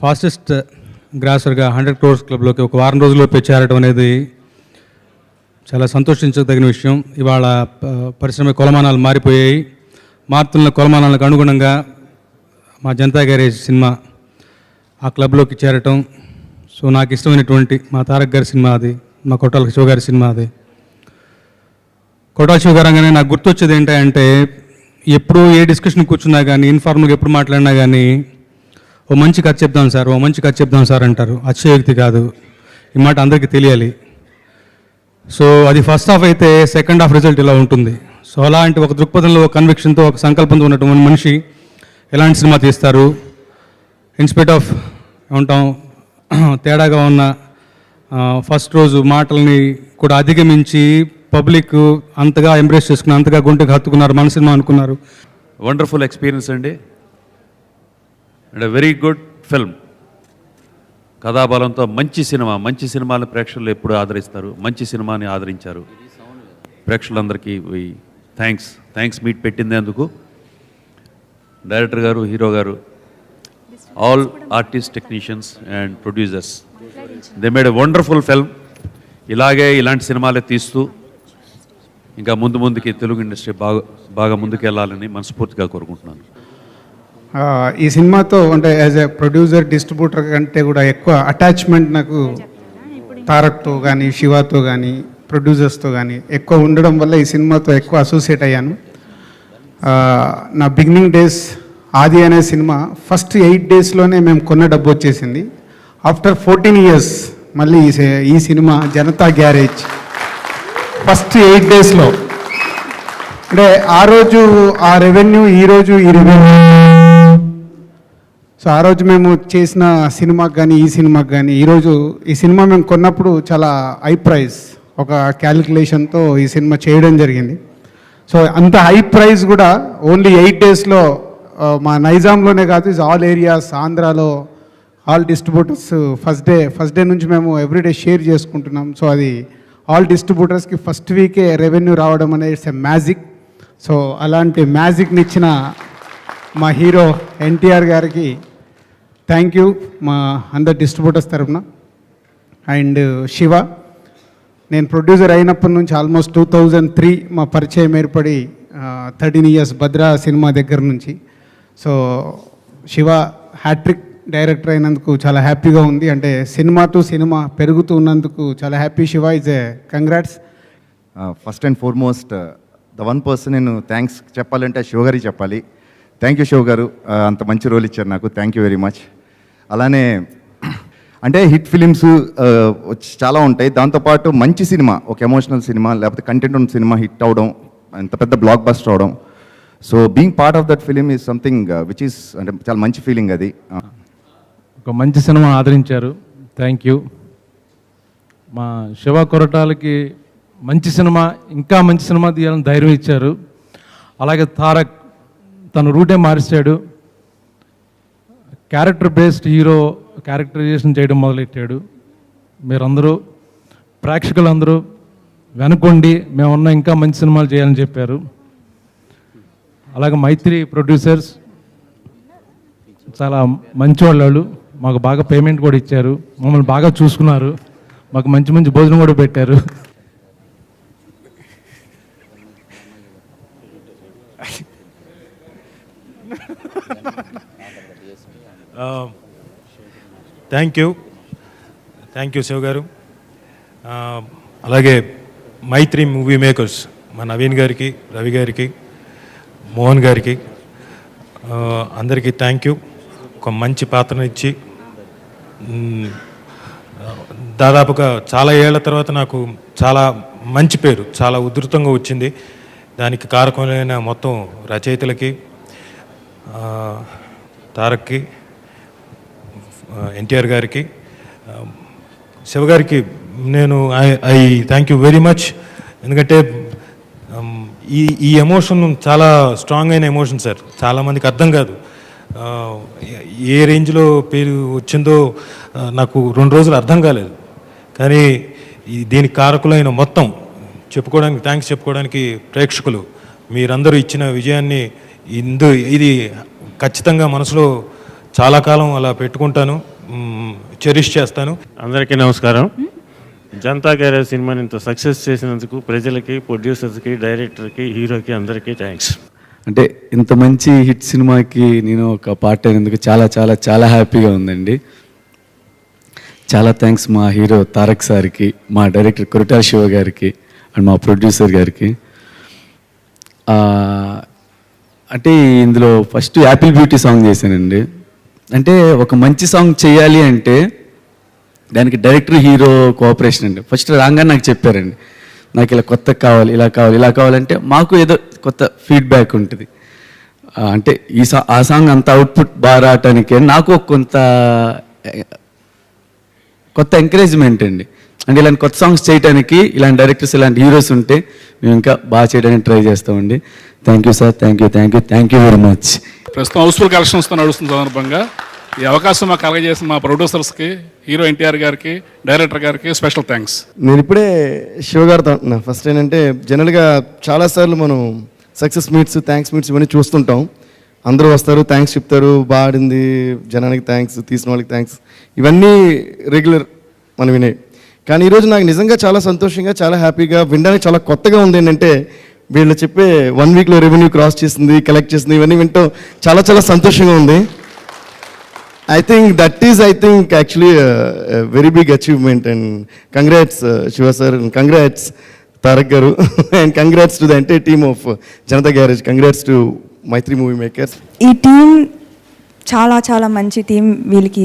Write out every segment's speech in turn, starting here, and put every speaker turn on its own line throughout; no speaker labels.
Fastest గ్రాసర్గా hundred crores క్లబ్లోకి ఒక వారం రోజుల్లోపే చేరడం అనేది చాలా సంతోషించదగిన విషయం. ఇవాళ పరిశ్రమ కొలమానాలు మారిపోయాయి. మారుతున్న కొలమానాలకు అనుగుణంగా మా జనతా గ్యారేజ్ సినిమా ఆ క్లబ్లోకి చేరటం. సో నాకు ఇష్టమైనటువంటి మా తారక్ గారి సినిమా అది మా కొట్టాల శివ గారి సినిమా అది. కోటాశివ శివ గారు అనగానే నాకు గుర్తొచ్చేది ఏంటంటే ఎప్పుడు ఏ డిస్కషన్ కూర్చున్నా కానీ ఇన్ఫార్మల్గా ఎప్పుడు మాట్లాడినా కానీ ఓ మంచి కథ చెప్దాం సార్ ఓ మంచి కథ చెప్దాం సార్ అంటారు. అతిశయోక్తి కాదు. ఈ మాట అందరికీ తెలియాలి. సో అది ఫస్ట్ హాఫ్ అయితే సెకండ్ హాఫ్ రిజల్ట్ ఇలా ఉంటుంది. సో అలాంటి ఒక దృక్పథంలో ఒక కన్విక్షన్తో ఒక సంకల్పంతో ఉన్నటువంటి మనిషి ఎలాంటి సినిమా తీస్తారు? ఇన్స్పైట్ ఆఫ్ ఉంటాం తేడాగా ఉన్న ఫస్ట్ రోజు మాటల్ని కూడా అధిగమించి పబ్లిక్ అంతగా ఎంబ్రేస్ చేసుకున్నారు అంతగా గుంటకు హత్తుకున్నారు మన సినిమా అనుకున్నారు
వండర్ఫుల్ ఎక్స్పీరియన్స్ అండి అండ్ వెరీ గుడ్ ఫిల్మ్ కథాబలంతో మంచి సినిమా మంచి సినిమాని ప్రేక్షకులు ఎప్పుడు ఆదరిస్తారు మంచి సినిమాని ఆదరించారు. ప్రేక్షకులందరికీ థ్యాంక్స్ థ్యాంక్స్ మీట్ పెట్టిందేందుకు డైరెక్టర్ గారు హీరో గారు all artist technicians and producers they made a wonderful film ఇలాగే ఇలాంటి సినిమాలే తీస్తూ ఇంకా ముందు ముందుకి తెలుగు ఇండస్ట్రీ బాగా బాగా ముందుకు వెళ్ళాలని మనస్ఫూర్తిగా కోరుకుంటున్నాను.
ఈ సినిమాతో అంటే యాజ్ ఎ ప్రొడ్యూసర్ డిస్ట్రిబ్యూటర్ కంటే కూడా ఎక్కువ అటాచ్మెంట్ నాకు తారక్తో కానీ శివాతో కానీ ప్రొడ్యూసర్స్తో కానీ ఎక్కువ ఉండడం వల్ల ఈ సినిమాతో ఎక్కువ అసోసియేట్ అయ్యాను. నా బిగినింగ్ డేస్ ఆది అనే సినిమా ఫస్ట్ ఎయిట్ డేస్లోనే మేము కొన్న డబ్బు వచ్చేసింది. ఆఫ్టర్ ఫోర్టీన్ ఇయర్స్ మళ్ళీ ఈ ఈ cinema Janatha Garage first eight డేస్లో అంటే ఆ రోజు ఆ రెవెన్యూ ఈరోజు ఈ రెవెన్యూ. సో ఆ రోజు మేము చేసిన సినిమాకి కానీ ఈ సినిమాకి కానీ ఈరోజు ఈ సినిమా మేము కొన్నప్పుడు చాలా హై ప్రైస్ ఒక క్యాలిక్యులేషన్తో ఈ సినిమా చేయడం జరిగింది. సో అంత హై ప్రైస్ కూడా ఓన్లీ ఎయిట్ డేస్లో మా నైజాంలోనే కాదు ఇస్ ఆల్ ఏరియాస్ ఆంధ్రాలో all distributors first day first day నుంచి మేము ఎవ్రీడే షేర్ చేసుకుంటున్నాం. సో అది ఆల్ డిస్ట్రిబ్యూటర్స్కి ఫస్ట్ వీకే రెవెన్యూ రావడం అనేది ఇట్స్ ఎ మ్యాజిక్ సో అలాంటి మ్యాజిక్ని ఇచ్చిన మా హీరో ఎన్టీఆర్ గారికి థ్యాంక్ యూ మా అందరు డిస్ట్రిబ్యూటర్స్ తరఫున. అండ్ శివ నేను ప్రొడ్యూసర్ అయినప్పటి నుంచి ఆల్మోస్ట్ టూ థౌజండ్ త్రీ మా పరిచయం ఏర్పడి థర్టీన్ ఇయర్స్ భద్రా సినిమా దగ్గర నుంచి. సో శివ హ్యాట్రిక్ డైరెక్టర్ అయినందుకు చాలా హ్యాపీగా ఉంది. అంటే సినిమా టు సినిమా పెరుగుతూ ఉన్నందుకు చాలా happy. Siva is a congrats.
First and foremost the one person నేను థ్యాంక్స్ చెప్పాలంటే శివగారికి చెప్పాలి. థ్యాంక్ యూ శివ గారు అంత మంచి రోల్ ఇచ్చారు నాకు. Thank you very much. అలానే అంటే హిట్ ఫిలిమ్స్ చాలా ఉంటాయి. దాంతోపాటు మంచి సినిమా ఒక ఎమోషనల్ సినిమా లేకపోతే కంటెంట్ ఉన్న సినిమా హిట్ అవడం అంత పెద్ద బ్లాక్ బస్టర్ అవడం. So being part of that film is something which is అంటే చాలా మంచి ఫీలింగ్ అది.
ఒక మంచి సినిమా ఆదరించారు. థ్యాంక్ యూ మా శివ కొరటాలకి మంచి సినిమా ఇంకా మంచి సినిమా తీయాలని ధైర్యం ఇచ్చారు. అలాగే తారక్ తన రూటే మార్చాడు క్యారెక్టర్ బేస్డ్ హీరో క్యారెక్టరైజేషన్ చేయడం మొదలెట్టాడు. మీరందరూ ప్రేక్షకులందరూ వెనుకొండి మేమున్న ఇంకా మంచి సినిమాలు చేయాలని చెప్పారు. అలాగే మైత్రి ప్రొడ్యూసర్స్ చాలా మంచి వాళ్ళు మాకు బాగా పేమెంట్ కూడా ఇచ్చారు. మమ్మల్ని బాగా చూసుకున్నారు. మాకు మంచి మంచి భోజనం కూడా పెట్టారు.
Thank you thank you Siva garu. అలాగే మైత్రి మూవీ మేకర్స్ మా నవీన్ గారికి రవి గారికి మోహన్ గారికి అందరికీ థ్యాంక్ యూ ఒక మంచి పాత్రను ఇచ్చి దాదాపుగా చాలా ఏళ్ళ తర్వాత నాకు చాలా మంచి పేరు చాలా ఉధృతంగా వచ్చింది. దానికి కారకమైన మొత్తం రచయితలకి తారక్కి ఎన్టీఆర్ గారికి శివగారికి శివ గారికి నేను I I thank you very much ఎందుకంటే ఈ ఈ ఎమోషన్ చాలా స్ట్రాంగ్ అయిన ఎమోషన్ సార్ చాలామందికి అర్థం కాదు. ఏ- రేంజ్లో పేరు వచ్చిందో నాకు రెండు రోజులు అర్థం కాలేదు. కానీ దీనికి కారకులైన మొత్తం చెప్పుకోవడానికి థ్యాంక్స్ చెప్పుకోవడానికి ప్రేక్షకులు మీరందరూ ఇచ్చిన విజయాన్ని ఇందు ఇది ఖచ్చితంగా మనసులో చాలా కాలం అలా పెట్టుకుంటాను చెరిష్ చేస్తాను.
అందరికీ నమస్కారం. జనతా గ్యారేజ్ సినిమాని ఇంత సక్సెస్ చేసినందుకు ప్రజలకి ప్రొడ్యూసర్స్కి డైరెక్టర్కి హీరోకి అందరికీ థ్యాంక్స్
అంటే ఇంత మంచి హిట్ సినిమాకి నేను ఒక పార్ట్ అయినందుకు చాలా చాలా చాలా హ్యాపీగా ఉందండి. చాలా థ్యాంక్స్ మా హీరో తారక్ సార్కి మా డైరెక్టర్ కొరిటాల శివ గారికి అండ్ మా ప్రొడ్యూసర్ గారికి. అంటే ఇందులో ఫస్ట్ యాపిల్ బ్యూటీ సాంగ్ చేశానండి. అంటే ఒక మంచి సాంగ్ చేయాలి అంటే దానికి డైరెక్టర్ హీరో కోఆపరేషన్ అండి. ఫస్ట్ రాగానే నాకు చెప్పారండి. నాకు ఇలా కొత్త కావాలి ఇలా కావాలి ఇలా కావాలంటే మాకు ఏదో కొత్త ఫీడ్బ్యాక్ ఉంటుంది. అంటే ఈ సా ఆ సాంగ్ అంత అవుట్పుట్ బాగా రావటానికి నాకు కొంత కొత్త ఎంకరేజ్మెంట్ అండి. అంటే ఇలాంటి కొత్త సాంగ్స్ చేయడానికి ఇలాంటి డైరెక్టర్స్ ఇలాంటి హీరోస్ ఉంటే మేము ఇంకా బాగా చేయడానికి ట్రై చేస్తామండి. Thank you sir thank you thank you thank you very much
ప్రస్తుతం హౌస్ఫుల్ కలెక్షన్స్తో నడుస్తున్న సందర్భంగా ఈ అవకాశం మాకు కలగజేసిన మా ప్రొడ్యూసర్స్కి హీరో ఎన్టీఆర్ గారికి డైరెక్టర్ గారికి స్పెషల్ థ్యాంక్స్.
నేను ఇప్పుడే శివ గారితో అంటున్నా. ఫస్ట్ ఏంటంటే జనరల్గా చాలాసార్లు మనం సక్సెస్ మీట్స్ థ్యాంక్స్ మీట్స్ ఇవన్నీ చూస్తుంటాం. అందరూ వస్తారు థ్యాంక్స్ చెప్తారు బాడింది జనానికి థ్యాంక్స్ తీసిన వాళ్ళకి థ్యాంక్స్. ఇవన్నీ రెగ్యులర్ మనం వినే. కానీ ఈరోజు నాకు నిజంగా చాలా సంతోషంగా చాలా హ్యాపీగా వినడానికి చాలా కొత్తగా ఉంది ఏంటంటే వీళ్ళు చెప్పే వన్ వీక్లో రెవెన్యూ క్రాస్ చేసింది కలెక్ట్ చేసింది ఇవన్నీ వింటూ చాలా చాలా సంతోషంగా ఉంది. I think that is I think actually very big achievement and congrats Siva sir and congrats Tarak garu and congrats to the entire team of Janatha Garage congrats to Mythri movie makers
ఈ team చాలా చాలా మంచి team. వీళ్ళకి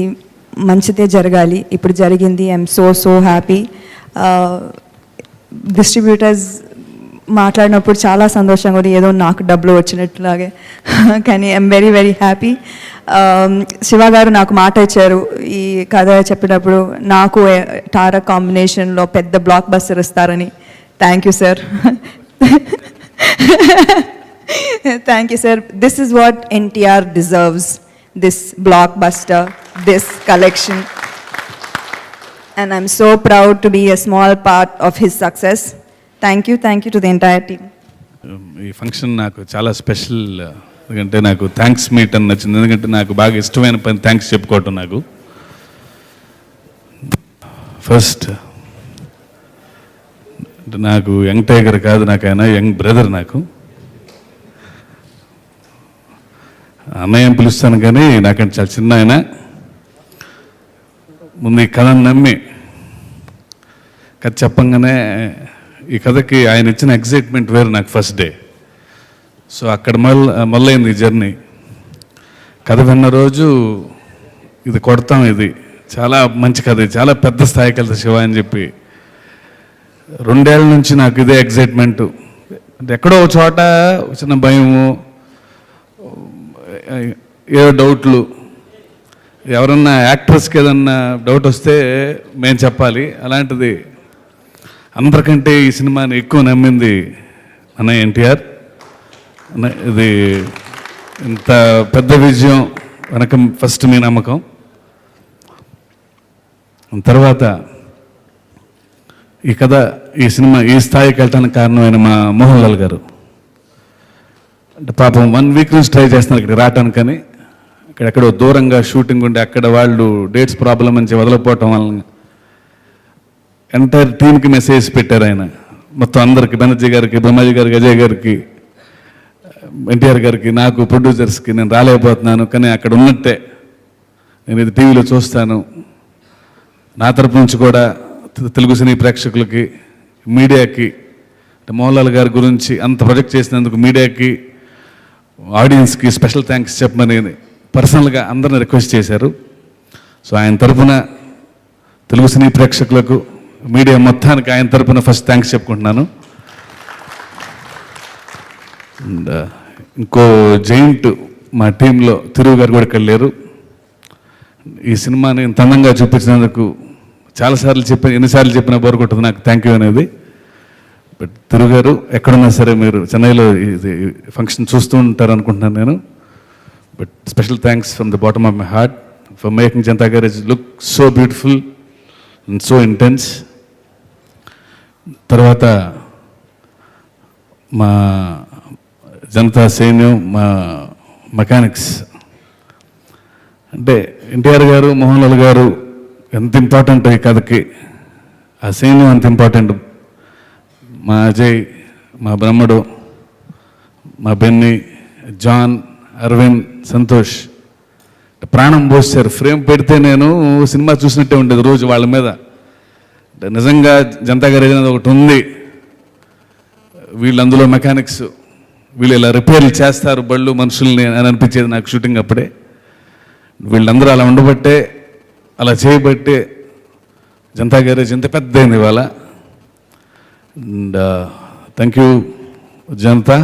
మంచిదే జరగాలి. ఇప్పుడు జరిగింది. I'm so so happy distributors మాట్లాడినప్పుడు చాలా సంతోషంగా ఉంది. ఏదో నాకు డబ్బులు వచ్చినట్లాగే. కానీ I'm very very happy Siva garu నాకు మాట ఇచ్చారు ఈ కథ చెప్పినప్పుడు. నాకు టారా కాంబినేషన్లో పెద్ద బ్లాక్ బస్టర్ ఇస్తారని thank you sir thank you sir this is what NTR deserves this block buster this collection and I'm so proud to be a small part of his success thank you thank you to the entire team
ఈ function నాకు చాలా special ఎందుకంటే నాకు thanks meet అని నచ్చింది. ఎందుకంటే నాకు బాగా ఇష్టమైన పని థ్యాంక్స్ చెప్పుకోవటం నాకు. ఫస్ట్ నాకు యంగ్ టైగర్ కాదు నాకు ఆయన యంగ్ బ్రదర్ నాకు. అన్నయ్య పిలుస్తాను కానీ నాకంటే చాలా చిన్న ఆయన. ముందు ఈ కథను నమ్మి కథ చెప్పంగానే ఈ కథకి ఆయన ఇచ్చిన ఎగ్జైట్మెంట్ వేరు నాకు ఫస్ట్ డే సో అక్కడ మళ్ళీ మొదలైంది జర్నీ. కథ విన్న రోజు ఇది కొడతాం ఇది. చాలా మంచి కథ చాలా పెద్ద స్థాయికి వెళ్తా శివ అని చెప్పి. రెండేళ్ళ నుంచి నాకు ఇదే ఎగ్జైట్మెంటు. ఎక్కడో ఒక చోట చిన్న భయము ఏదో డౌట్లు. ఎవరన్నా యాక్ట్రెస్కి ఏదన్నా డౌట్ వస్తే మేము చెప్పాలి. అలాంటిది అందరికంటే ఈ సినిమాని ఎక్కువ నమ్మింది అన్న ఎన్టీఆర్. ఇది ఇంత పెద్ద విజయం వెనక ఫస్ట్ మీ నమ్మకం. తర్వాత ఈ కథ ఈ సినిమా ఈ స్థాయికి వెళ్ళటానికి కారణమైన మా మోహన్ లాల్ గారు. అంటే పాపం వన్ వీక్ నుంచి ట్రై చేస్తున్నారు ఇక్కడికి రావటానికని. అక్కడెక్కడో దూరంగా షూటింగ్ ఉండి అక్కడ వాళ్ళు డేట్స్ ప్రాబ్లం అని వదలకపోవటం వలన ఎంటైర్ టీంకి మెసేజ్ పెట్టారు ఆయన. మొత్తం అందరికి బెనర్జీ గారికి బ్రహ్మాజీ గారికి అజయ్ గారికి. ఎన్టీఆర్ గారికి నాకు ప్రొడ్యూసర్స్కి నేను రాలేకపోతున్నాను కానీ అక్కడ ఉన్నట్టే నేను ఇది టీవీలో చూస్తాను. నా తరపు నుంచి కూడా తెలుగు సినీ ప్రేక్షకులకి మీడియాకి అంటే మోహన్లాల్ గారి గురించి అంత ప్రొజెక్ట్ చేసినందుకు మీడియాకి ఆడియన్స్కి స్పెషల్ థ్యాంక్స్ చెప్పమని పర్సనల్గా అందరిని రిక్వెస్ట్ చేశారు. సో ఆయన తరపున తెలుగు సినీ ప్రేక్షకులకు మీడియా మొత్తానికి ఆయన తరపున ఫస్ట్ థ్యాంక్స్ చెప్పుకుంటున్నాను. అండ్ uh, ఇంకో జైంట్ మా టీంలో తిరుగు గారు కూడా ఇక్కడ లేరు. ఈ సినిమాని ఇంత అందంగా చూపించినందుకు చాలాసార్లు చెప్పిన ఎన్నిసార్లు చెప్పినా బోర్ కొట్టదు నాకు. థ్యాంక్ యూ అనేది. బట్ తిరుగు గారు ఎక్కడున్నా సరే మీరు చెన్నైలో ఇది ఫంక్షన్ చూస్తూ ఉంటారు అనుకుంటున్నాను నేను. But special thanks from the bottom of my heart for making Janatha Garage look so beautiful and so intense తర్వాత మా జనతా సైన్యం మా మెకానిక్స్. అంటే ఎన్టీఆర్ గారు మోహన్ లాల్ గారు ఎంత ఇంపార్టెంట్ ఈ కథకి? ఆ సైన్యం అంత ఇంపార్టెంట్ మా అజయ్ మా బ్రహ్మడు మా బెన్ని జాన్ అరవింద్ సంతోష్. ప్రాణం పోసారు ఫ్రేమ్ పెడితే నేను సినిమా చూసినట్టే ఉండేది రోజు వాళ్ళ మీద. అంటే నిజంగా జనతా గారు అనేది ఒకటి ఉంది. వీళ్ళు అందులో మెకానిక్స్. వీళ్ళు ఇలా రిపేర్లు చేస్తారు బళ్ళు మనుషుల్ని అని అనిపించేది నాకు షూటింగ్ అప్పుడే. వీళ్ళందరూ అలా ఉండబట్టే అలా చేయబట్టే జనతా గ్యారేజ్ ఇంత పెద్ద అయింది ఇవాళ. And thank you Janatha.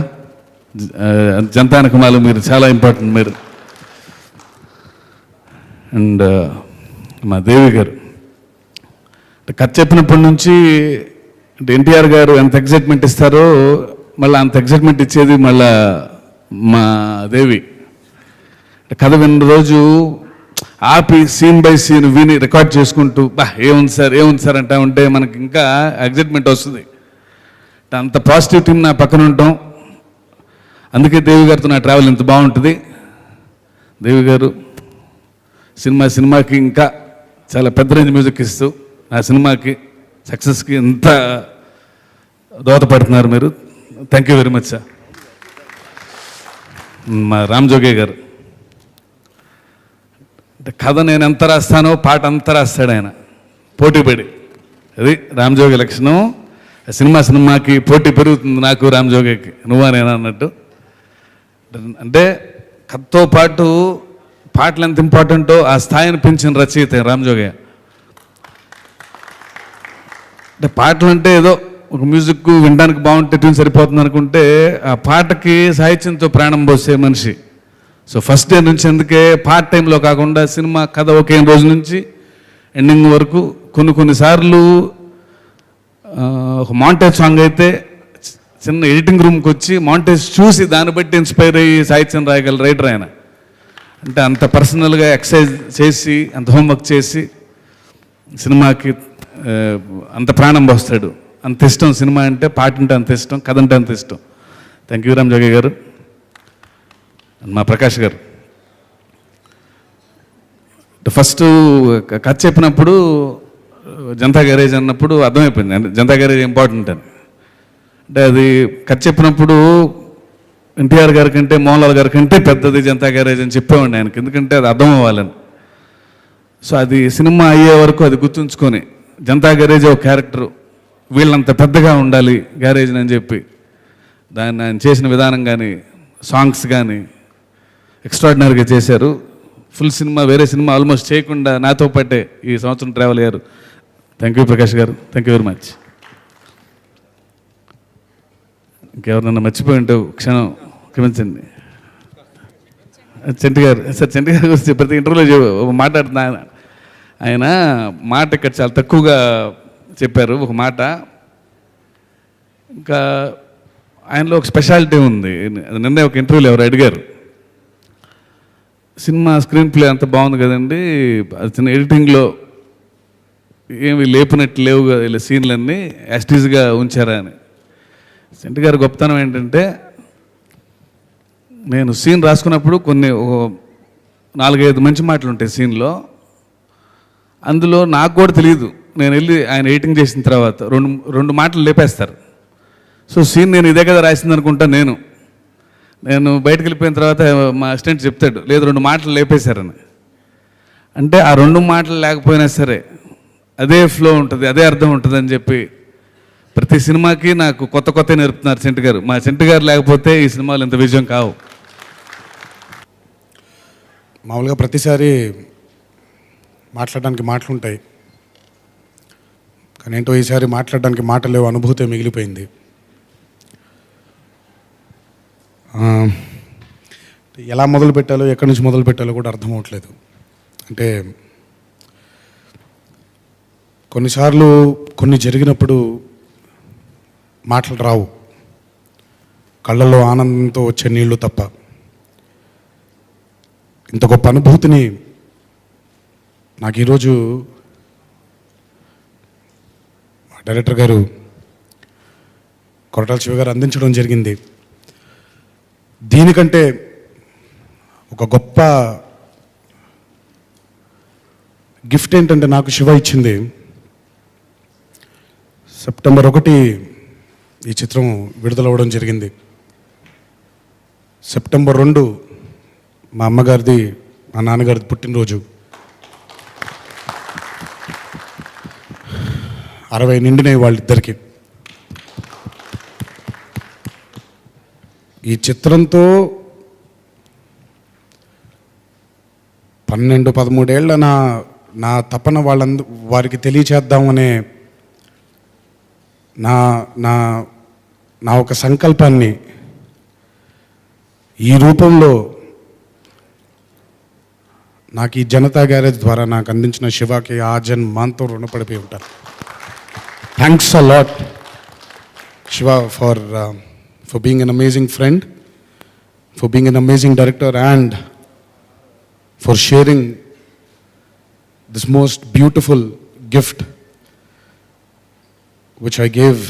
Janatha అనకమాలు మీరు చాలా ఇంపార్టెంట్ మీరు. అండ్ మా దేవి గారు. అంటే కథ చెప్పినప్పటి నుంచి అంటే ఎన్టీఆర్ గారు ఎంత ఎగ్జైట్మెంట్ ఇస్తారో మళ్ళీ అంత ఎగ్జైట్మెంట్ ఇచ్చేది మళ్ళా మా దేవి. కథ విన్న రోజు ఆపి సీన్ బై సీన్ విని రికార్డ్ చేసుకుంటూ బా ఏముంది సార్ ఏముంది సార్? అంటా ఉంటే మనకి ఇంకా ఎగ్జైట్మెంట్ వస్తుంది. అంటే అంత పాజిటివ్ టీం నా పక్కన ఉంటాం అందుకే దేవి గారితో నా ట్రావెల్ ఇంత బాగుంటుంది. దేవి గారు సినిమా సినిమాకి ఇంకా చాలా పెద్ద రేంజ్ మ్యూజిక్ ఇస్తూ నా సినిమాకి సక్సెస్కి ఎంత దోహదపడుతున్నారు మీరు? Thank you very much sir మా రామ్ జోగే గారు. కథ నేను ఎంత రాస్తానో పాట అంత రాస్తాడు ఆయన. పోటీపడి అది రామ్ జోగి లక్షణం. సినిమా సినిమాకి పోటీ పెరుగుతుంది నాకు రామ్ జోగికి. నువ్వా నేను అన్నట్టు. అంటే కథతో పాటు పాటలు ఎంత ఇంపార్టెంటో ఆ స్థాయిని పెంచిన రచయిత రామ్ జోగయ్య అంటే పాటలు అంటే ఏదో ఒక మ్యూజిక్ వినడానికి బాగుంటే ట్యూన్ సరిపోతుంది అనుకుంటే ఆ పాటకి సాహిత్యంతో ప్రాణం పోసే మనిషి. సో ఫస్ట్ డే నుంచి అందుకే పార్ట్ టైంలో కాకుండా సినిమా కథ ఒకే రోజు నుంచి ఎండింగ్ వరకు కొన్ని కొన్నిసార్లు ఒక మాంటేజ్ సాంగ్ అయితే చిన్న ఎడిటింగ్ రూమ్కి వచ్చి మాంటేజ్ చూసి దాన్ని బట్టి ఇన్స్పైర్ అయ్యి సాహిత్యం రాయగల రైటర్ ఆయన. అంటే అంత పర్సనల్గా ఎక్సర్సైజ్ చేసి అంత హోంవర్క్ చేసి సినిమాకి అంత ప్రాణం పోస్తాడు. అంత ఇష్టం సినిమా అంటే పాట అంటే అంత ఇష్టం కథ అంటే అంత ఇష్టం. థ్యాంక్ యూ రామ్ జోగి గారు. మా ప్రకాష్ గారు. ఫస్ట్ కథ చెప్పినప్పుడు జనతా గ్యారేజ్ అన్నప్పుడు అర్థమైపోయింది. అంటే జనతా గ్యారేజ్ ఇంపార్టెంట్ అని. అంటే అది కథ చెప్పినప్పుడు ఎన్టీఆర్ గారి కంటే మోహన్లాల్ గారి కంటే పెద్దది జనతా గ్యారేజ్ అని చెప్పేవాడిని ఆయనకి. ఎందుకంటే అది అర్థం అవ్వాలని. సో అది సినిమా అయ్యే వరకు అది గుర్తుంచుకొని జనతా గ్యారేజ్ ఒక క్యారెక్టర్ వీళ్ళంత పెద్దగా ఉండాలి గ్యారేజ్ అని చెప్పి. దాన్ని ఆయన చేసిన విధానం కానీ సాంగ్స్ కానీ ఎక్స్ట్రాడినరీగా చేశారు. ఫుల్ సినిమా వేరే సినిమా ఆల్మోస్ట్ చేయకుండా నాతో పాటే ఈ సంవత్సరం ట్రావెల్ అయ్యారు. Thank you Prakash garu. Thank you very much ఇంకెవరినన్నా మర్చిపోయి ఉంటే క్షణం క్షమించండి. చెంటి గారు సార్ చెంటి గారు గురించి ప్రతి ఇంటర్వ్యూలో మాట్లాడుతున్నా ఆయన. ఆయన మాట ఇక్కడ చాలా తక్కువగా చెప్పారు ఒక మాట. ఇంకా ఆయనలో ఒక స్పెషాలిటీ ఉంది. నిన్నే ఒక ఇంటర్వ్యూలో ఎవరు అడిగారు. సినిమా స్క్రీన్ ప్లే అంత బాగుంది కదండి. అది చిన్న ఎడిటింగ్లో ఏమి లేపినట్టు లేవు కదా ఇలా సీన్లన్నీ యాస్టీజ్గా ఉంచారా అని. సెంటి గారి గొప్పతనం ఏంటంటే నేను సీన్ రాసుకున్నప్పుడు కొన్ని ఓ నాలుగైదు మంచి మాటలు ఉంటాయి సీన్లో. అందులో నాకు కూడా తెలియదు నేను వెళ్ళి ఆయన ఎడిటింగ్ చేసిన తర్వాత రెండు రెండు మాటలు లేపేస్తారు. సో సీన్ నేను ఇదే కదా రాసింది అనుకుంటా నేను. నేను బయటకు వెళ్ళిపోయిన తర్వాత మా అసిస్టెంట్ చెప్తాడు లేదు రెండు మాటలు లేపేశారని. అంటే ఆ రెండు మాటలు లేకపోయినా సరే అదే ఫ్లో ఉంటుంది అదే అర్థం ఉంటుంది అని చెప్పి ప్రతి సినిమాకి నాకు కొత్త కొత్త నేర్పుతున్నారు చెంటి గారు. మా చెంటి గారు లేకపోతే ఈ సినిమాలు ఇంత విజయం కావు.
మామూలుగా ప్రతిసారి మాట్లాడడానికి మాటలు ఉంటాయి కానీ ఏంటో ఈసారి మాట్లాడడానికి మాట లేవు అనుభూతి మిగిలిపోయింది. ఎలా మొదలు పెట్టాలో ఎక్కడి నుంచి మొదలు పెట్టాలో కూడా అర్థం అవట్లేదు అంటే కొన్నిసార్లు కొన్ని జరిగినప్పుడు మాటలు రావు. కళ్ళల్లో ఆనందంతో వచ్చే నీళ్ళు తప్ప. ఇంత గొప్ప అనుభూతిని నాకు ఈరోజు డైరెక్టర్ గారు కొరటాల శివ గారు అందించడం జరిగింది. దీనికంటే ఒక గొప్ప గిఫ్ట్ ఏంటంటే నాకు శివ ఇచ్చింది. సెప్టెంబర్ ఒకటి ఈ చిత్రం విడుదలవ్వడం జరిగింది. సెప్టెంబర్ రెండు మా అమ్మగారిది మా నాన్నగారిది పుట్టినరోజు. అరవై నిండినాయి వాళ్ళిద్దరికి ఈ చిత్రంతో పన్నెండు పదమూడేళ్ళ నా నా తపన వాళ్ళంద వారికి తెలియచేద్దామనే నా నా నా ఒక సంకల్పాన్ని ఈ రూపంలో నాకు ఈ జనతా గ్యారేజ్ ద్వారా నాకు అందించిన శివాకి ఆ జన్మాంతో రుణపడిపోయి ఉంటాను thanks a lot Siva for for being an amazing friend for being an amazing director and for sharing this most beautiful gift which I gave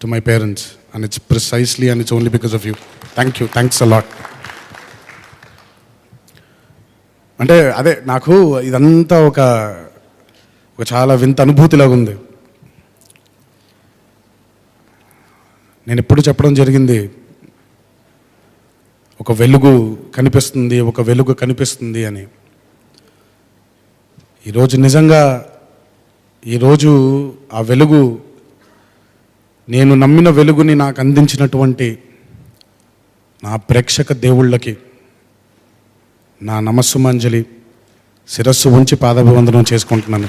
to my parents and it's precisely and it's only because of you thank you thanks a lot అంటే అదే నాకు ఇదంతా ఒక ఒక చాలా వింత అనుభూతిలాగా ఉంది నేను ఎప్పుడు చెప్పడం జరిగింది ఒక వెలుగు కనిపిస్తుంది ఒక వెలుగు కనిపిస్తుంది అని. ఈరోజు నిజంగా ఈరోజు ఆ వెలుగు నేను నమ్మిన వెలుగుని నాకు అందించినటువంటి నా ప్రేక్షక దేవుళ్ళకి నా నమస్సుమంజలి శిరస్సు ఉంచి పాదాభివందనం చేసుకుంటున్నాను.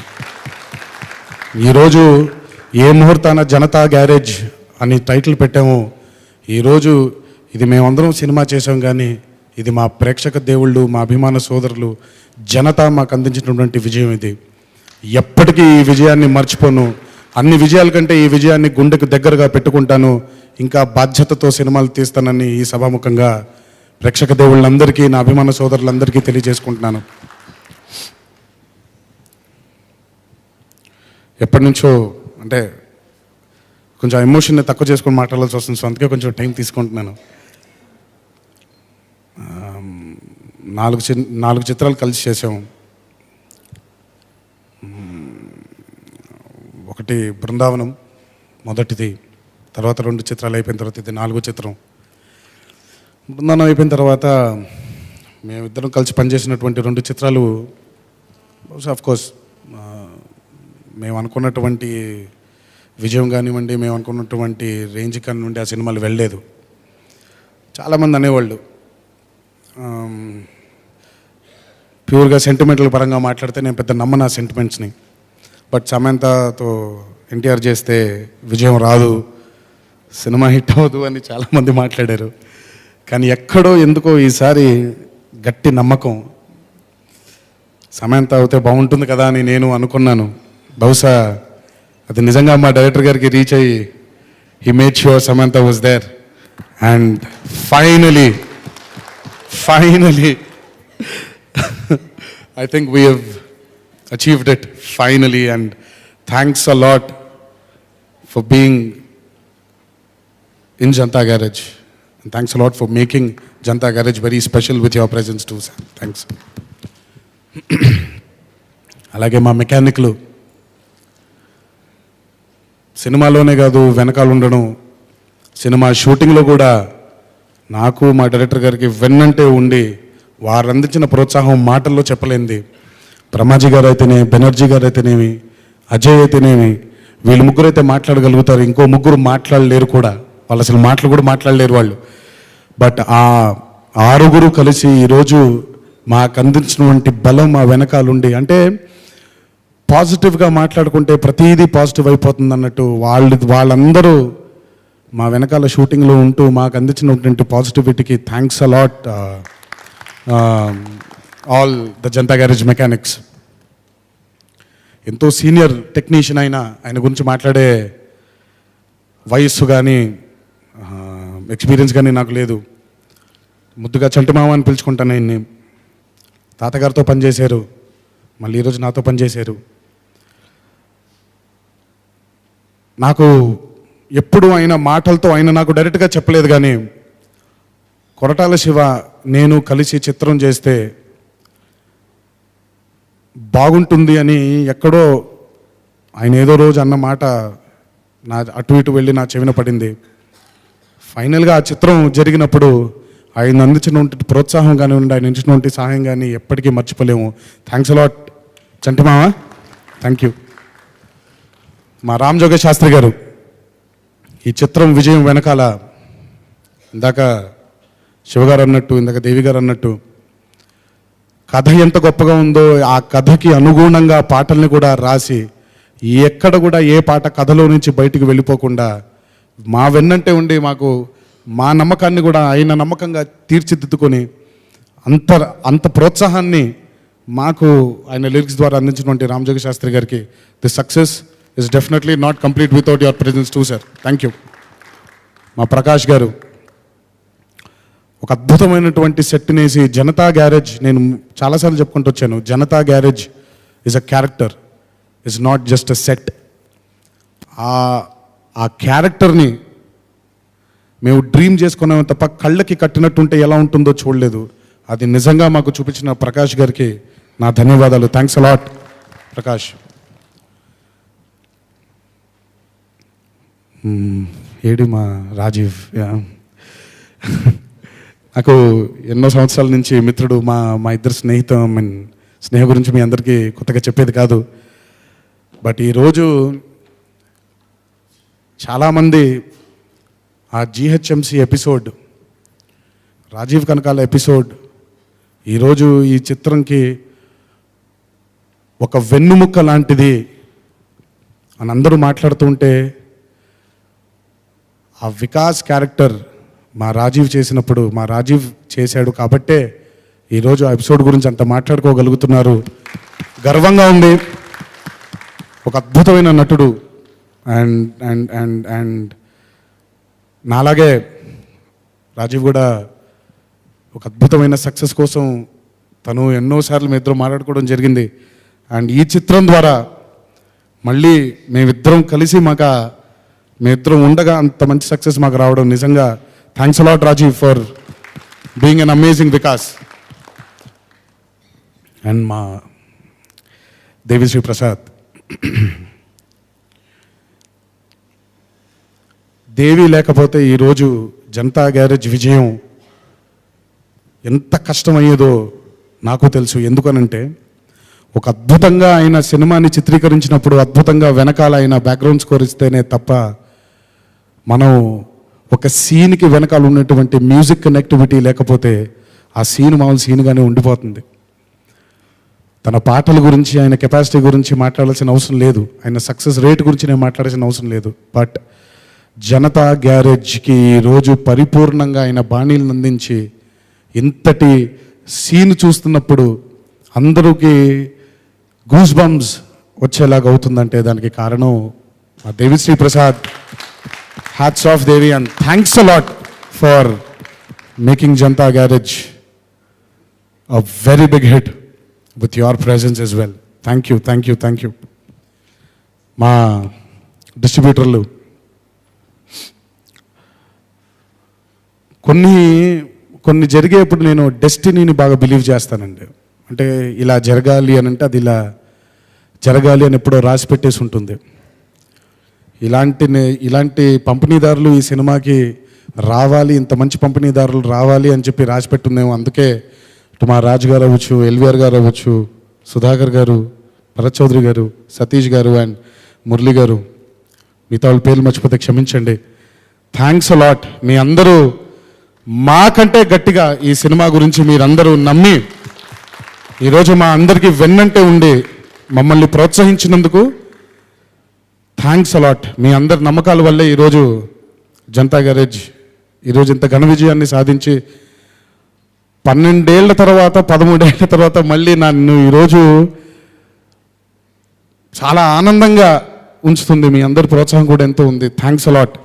ఈరోజు ఏ ముహూర్తాన జనతా గ్యారేజ్ అని టైటిల్ పెట్టాము. ఈరోజు ఇది మేమందరం సినిమా చేసాం కానీ ఇది మా ప్రేక్షక దేవుళ్ళు మా అభిమాన సోదరులు జనత మాకు అందించినటువంటి విజయం ఇది. ఎప్పటికీ ఈ విజయాన్ని మర్చిపోను. అన్ని విజయాల కంటే ఈ విజయాన్ని గుండెకు దగ్గరగా పెట్టుకుంటాను. ఇంకా బాధ్యతతో సినిమాలు తీస్తానని ఈ సభాముఖంగా ప్రేక్షక దేవుళ్ళందరికీ నా అభిమాన సోదరులందరికీ తెలియజేసుకుంటున్నాను. ఎప్పటి నుంచో అంటే కొంచెం ఎమోషన్ని తక్కువ చేసుకొని మాట్లాడాల్సి వస్తుంది. సో అందుకే కొంచెం టైం తీసుకుంటున్నాను. నాలుగు చి నాలుగు చిత్రాలు కలిసి చేసాము ఒకటి బృందావనం మొదటిది. తర్వాత రెండు చిత్రాలు అయిపోయిన తర్వాత ఇది నాలుగో చిత్రం. బృందావనం అయిపోయిన తర్వాత మేమిద్దరం కలిసి పనిచేసినటువంటి రెండు చిత్రాలు బహుశా కోర్స్ మేము అనుకున్నటువంటి విజయం కానివ్వండి మేము అనుకున్నటువంటి రేంజ్ కానివ్వండి ఆ సినిమాలు వెళ్ళలేదు. చాలామంది అనేవాళ్ళు ప్యూర్గా సెంటిమెంటల్ పరంగా మాట్లాడితే నేను పెద్ద నమ్మను ఆ సెంటిమెంట్స్ని బట్ సమంతతో ఎన్టీఆర్ చేస్తే విజయం రాదు సినిమా హిట్ అవ్వదు అని చాలామంది మాట్లాడారు. కానీ ఎక్కడో ఎందుకో ఈసారి గట్టి నమ్మకం. సమంత అవుతే బాగుంటుంది కదా అని నేను అనుకున్నాను. బహుశా అది నిజంగా మా డైరెక్టర్ గారికి రీచ్ అయ్యి he made sure Samantha was there and finally finally I think we have achieved it finally and thanks a lot for being in Janta Garage and thanks a lot for making Janta Garage very special with your presence too sir thanks అలాగే మా మెకానిక్లు సినిమాలోనే కాదు వెనకాల ఉండడం cinema షూటింగ్లో కూడా నాకు మా డైరెక్టర్ గారికి వెన్నంటే ఉండి వారు అందించిన ప్రోత్సాహం మాటల్లో చెప్పలేంది. బ్రహ్మాజీ గారు అయితేనే బెనర్జీ గారు అయితేనేమి అజయ్ అయితేనేమి వీళ్ళు ముగ్గురు అయితే మాట్లాడగలుగుతారు ఇంకో ముగ్గురు మాట్లాడలేరు కూడా. వాళ్ళు అసలు మాటలు కూడా మాట్లాడలేరు వాళ్ళు. బట్ ఆ ఆరుగురు కలిసి ఈరోజు మాకు అందించినటువంటి బలం మా వెనకాలుండి అంటే పాజిటివ్గా మాట్లాడుకుంటే ప్రతిదీ పాజిటివ్ అయిపోతుంది అన్నట్టు వాళ్ళు వాళ్ళందరూ మా వెనకాల షూటింగ్లో ఉంటూ మాకు అందించినటువంటి పాజిటివిటీకి thanks a lot all the Janatha Garage mechanics ఎంతో సీనియర్ టెక్నీషియన్ అయినా ఆయన గురించి మాట్లాడే వయస్సు కానీ ఎక్స్పీరియన్స్ కానీ నాకు లేదు. ముద్దుగా చంటి మామ అని పిలుచుకుంటాను ఆయన్ని. తాతగారితో పనిచేశారు. మళ్ళీ ఈరోజు నాతో పనిచేశారు. నాకు ఎప్పుడు ఆయన మాటలతో ఆయన నాకు డైరెక్ట్గా చెప్పలేదు కానీ కొరటాల శివ నేను కలిసి చిత్రం చేస్తే బాగుంటుంది అని ఎక్కడో ఆయన ఏదో రోజు అన్న మాట నా అటు ఇటు వెళ్ళి నా చెవిన పడింది. ఫైనల్గా ఆ చిత్రం జరిగినప్పుడు ఆయన అందించినటువంటి ప్రోత్సాహం కానివ్వండి ఆయన ఇచ్చినటువంటి సహాయం కానీ ఎప్పటికీ మర్చిపోలేము. Thanks a lot Chanti thank you మా రామ్జోగ శాస్త్రి గారు ఈ చిత్రం విజయం వెనకాల ఇందాక శివగారు అన్నట్టు ఇందాక దేవి గారు అన్నట్టు కథ ఎంత గొప్పగా ఉందో ఆ కథకి అనుగుణంగా పాటల్ని కూడా రాసి ఎక్కడ కూడా ఏ పాట కథలో నుంచి బయటకు వెళ్ళిపోకుండా మా వెన్నంటే ఉండి మాకు మా నమ్మకాన్ని కూడా ఆయన నమ్మకంగా తీర్చిదిద్దుకొని అంత అంత ప్రోత్సాహాన్ని మాకు ఆయన లిరిక్స్ ద్వారా అందించినటువంటి రామజోగ శాస్త్రి గారికి the success. Is definitely not complete without your presence too sir thank you మా ప్రకాష్ గారు ఒక అద్భుతమైనటువంటి సెట్ నేసి జనతా గ్యారేజ్ నేను చాలాసార్లు చెప్పుకుంటూ వచ్చాను. Janatha Garage is a character is not just a set uh uh క్యారెక్టర్ని మేము డ్రీమ్ చేసుకున్నాము తప్ప కళ్ళకి కట్టినట్టుంటే ఎలా ఉంటుందో చూడలేదు. అది నిజంగా మాకు చూపించిన ప్రకాష్ గారికి నా ధన్యవాదాలు. Thanks a lot Prakash. Hmm. ఏడి మా రాజీవ్ నాకు ఎన్నో సంవత్సరాల నుంచి మిత్రుడు మా మా ఇద్దరు స్నేహితం మీన్ స్నేహం గురించి మీ అందరికీ కొత్తగా చెప్పేది కాదు. బట్ ఈరోజు చాలామంది ఆ GHMC episode Rajeev Kanakala episode ఈరోజు ఈ చిత్రంకి ఒక వెన్నుముక్క లాంటిది అని అందరూ మాట్లాడుతుంటే ఆ వికాస్ క్యారెక్టర్ మా రాజీవ్ చేసినప్పుడు మా రాజీవ్ చేశాడు కాబట్టే ఈరోజు ఆ ఎపిసోడ్ గురించి అంత మాట్లాడుకోగలుగుతున్నారు. గర్వంగా ఉంది. ఒక అద్భుతమైన నటుడు. అండ్ అండ్ అండ్ అండ్ నాలాగే రాజీవ్ కూడా ఒక అద్భుతమైన సక్సెస్ కోసం తను ఎన్నోసార్లు మీ ఇద్దరు మాట్లాడుకోవడం జరిగింది. అండ్ ఈ చిత్రం ద్వారా మళ్ళీ మేమిద్దరం కలిసి మాకు మీ ఇద్దరు ఉండగా అంత మంచి సక్సెస్ మాకు రావడం నిజంగా thanks a lot Rajeev for being an amazing Vikas and మా దేవిశ్రీ ప్రసాద్ దేవి లేకపోతే ఈరోజు జనతా గ్యారేజ్ విజయం ఎంత కష్టమయ్యేదో నాకు తెలుసు. ఎందుకనంటే ఒక అద్భుతంగా ఆయన సినిమాని చిత్రీకరించినప్పుడు అద్భుతంగా వెనకాల ఆయన బ్యాక్గ్రౌండ్ స్కోర్ ఇస్తేనే తప్ప మనం ఒక సీన్కి వెనకాల ఉన్నటువంటి మ్యూజిక్ కనెక్టివిటీ లేకపోతే ఆ సీన్ మామూలు సీన్గానే ఉండిపోతుంది. తన పాటల గురించి ఆయన కెపాసిటీ గురించి మాట్లాడాల్సిన అవసరం లేదు. ఆయన సక్సెస్ రేట్ గురించి నేను మాట్లాడాల్సిన అవసరం లేదు. బట్ జనతా గ్యారేజ్కి ఈరోజు పరిపూర్ణంగా ఆయన బాణీలను అందించి ఇంతటి సీన్ చూస్తున్నప్పుడు అందరికీ గూస్ బంబ్స్ వచ్చేలాగా అవుతుందంటే దానికి కారణం మా Devi Sri Prasad. Hats off Devi and thanks a lot for making Janatha Garage a very big hit with your presence as well thank you thank you thank you మా డిస్ట్రిబ్యూటర్లు కొన్ని కొన్ని జరిగేప్పుడు నేను డెస్టినీని బాగా బిలీవ్ చేస్తానండి. అంటే ఇలా జరగాలి అని అంటే అది ఇలా జరగాలి అని ఎప్పుడో రాసి పెట్టేసి ఉంటుంది. ఇలాంటి ఇలాంటి పంపిణీదారులు ఈ సినిమాకి రావాలి ఇంత మంచి పంపిణీదారులు రావాలి అని చెప్పి రాసి అందుకే ఇటు మా రాజు గారు అవ్వచ్చు ఎల్విఆర్ గారు అవ్వచ్చు సుధాకర్ గారు భరత్ చౌదరి గారు సతీష్ గారు అండ్ మురళి గారు. మిగతా వాళ్ళ పేర్లు మర్చిపోతే క్షమించండి. థ్యాంక్స్ అలాట్ మీ అందరూ మాకంటే గట్టిగా ఈ సినిమా గురించి మీరందరూ నమ్మి ఈరోజు మా అందరికీ వెన్నంటే ఉండి మమ్మల్ని ప్రోత్సహించినందుకు థ్యాంక్స్ అలాట్ మీ అందరి నమ్మకాల వల్లే ఈరోజు జనతా గ్యారేజ్ ఈరోజు ఇంత ఘన విజయాన్ని సాధించి పన్నెండేళ్ళ తర్వాత పదమూడేళ్ళ తర్వాత మళ్ళీ నన్ను ఈరోజు చాలా ఆనందంగా ఉంచుతుంది. మీ అందరి ప్రోత్సాహం కూడా ఎంతో ఉంది. Thanks a lot